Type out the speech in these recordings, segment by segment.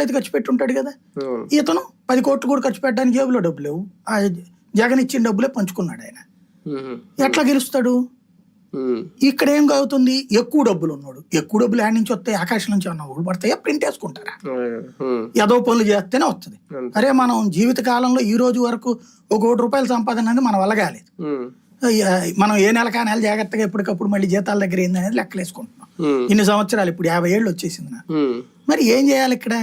అయితే ఖర్చు పెట్టి ఉంటాడు కదా. ఇతను పది కోట్లు కూడా ఖర్చు పెట్టడానికి జేబులో డబ్బులు లేవు ఆ జగన్ ఇచ్చిన డబ్బులే పంచుకున్నాడు ఆయన. ఎట్లా గెలుస్తాడు. ఇక్కడ ఏం అవుతుంది ఎక్కువ డబ్బులు ఉన్నాడు ఎక్కువ డబ్బులు ఆడి నుంచి వస్తాయి ఆకాశం నుంచి ఉన్న ఊళ్ళు పడతాయా ప్రింట్ వేసుకుంటారా. ఏదో పనులు చేస్తేనే వస్తుంది. అరే మనం జీవిత కాలంలో ఈ రోజు వరకు ఒక కోటి రూపాయల సంపాదన అనేది మన వల్ల కాలేదు ఉమ్. ఆ, మనం ఏ నెల కా నెల జాగ్రత్తగా ఎప్పటికప్పుడు మళ్ళీ జీతాల దగ్గర ఏంది అనేది లెక్కలేసుకుంటున్నాం. ఇన్ని సంవత్సరాలు ఇప్పుడు యాభై ఏళ్ళు వచ్చేసింది నాకు. మరి ఏం చేయాలి ఇక్కడ.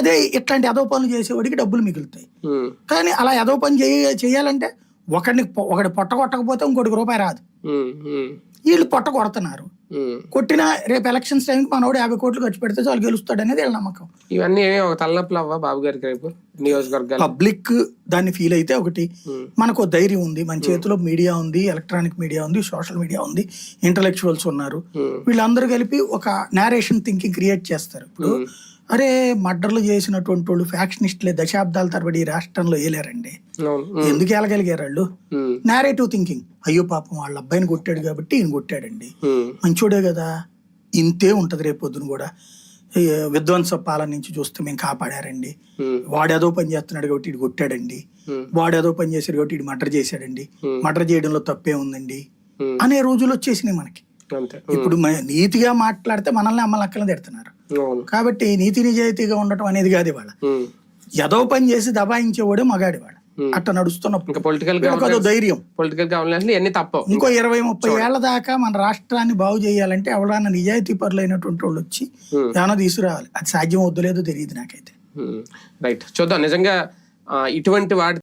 అదే ఇట్లాంటి అదో పనులు చేసేవాడికి డబ్బులు మిగులుతాయి. కానీ అలా ఏదో పని చేయ చేయాలంటే ఒకడిని ఒకటి పొట్ట కొట్టకపోతే ఇంకోటికి రూపాయి రాదు. వీళ్ళు పొట్ట కొడుతున్నారు. కొట్టిన రేపు ఎలక్షన్స్ టైంకి మనోడు యాభై కోట్లు ఖర్చు పెడితే చాలు గెలుస్తాడు అనేది వీళ్ళ నమ్మకం. ఇవన్నీ ఒక తలనొప్పులు అవ్వా బాబు గారికి రేపు నియోజకవర్గాలు? పబ్లిక్ దాన్ని ఫీల్ అయితే ఒకటి. మనకు ధైర్యం ఉంది మన చేతిలో మీడియా ఉంది ఎలక్ట్రానిక్ మీడియా ఉంది సోషల్ మీడియా ఉంది ఇంటలెక్చువల్స్ ఉన్నారు. వీళ్ళందరూ కలిపి ఒక నేరేషన్ థింకింగ్ క్రియేట్ చేస్తారు. ఇప్పుడు అరే మర్డర్లు చేసినటువంటి వాళ్ళు ఫ్యాక్షనిస్టులే దశాబ్దాల తరబడి ఈ రాష్ట్రంలో వేయలేరండి. ఎందుకు వెళ్ళగలిగారు వాళ్ళు. నేరేటివ్ థింకింగ్ అయ్యో పాపం వాళ్ళ అబ్బాయిని కొట్టాడు కాబట్టి ఈయన కొట్టాడండి. మంచోడే కదా ఇంతే ఉంటది రేపు పొద్దున కూడా విధ్వంస పాలన నుంచి చూస్తే మేము కాపాడారండి. వాడేదో పని చేస్తున్నాడు కాబట్టి ఇటు కొట్టాడండి. వాడేదో పని చేశాడు కాబట్టి ఇటు మర్డర్ చేశాడండి. మర్డర్ చేయడంలో తప్పే ఉందండి. అనే రోజులు వచ్చేసినాయి మనకి ఇప్పుడు నీతిగా మాట్లాడితే మనల్ని అమ్మలక్కలు తిడుతున్నారు. అవును. కాబట్టి నీతి నిజాయితీగా ఉండటం అనేది కాదు ఇవాళ. ఏదో పని చేసి దబాయించేవాడే మగాడి వాడు Hmm. అట్లా నడుస్తున్నప్పుడు. పొలిటికల్ ధైర్యం. పొలిటికల్ ఇవన్నీ తప్పవు. ఇంకో ఇరవై ముప్పై ఏళ్ళ దాకా మన రాష్ట్రాన్ని బాగు చేయాలంటే ఎవరైనా నిజాయితీ పరులైనటువంటి వాళ్ళు వచ్చి. ఏమైనా తీసుకురావాలి. అది సాధ్యం వద్దులేదో తెలియదు నాకైతే. రైట్. చూద్దాం. నిజంగా ఇటువంటి వాటి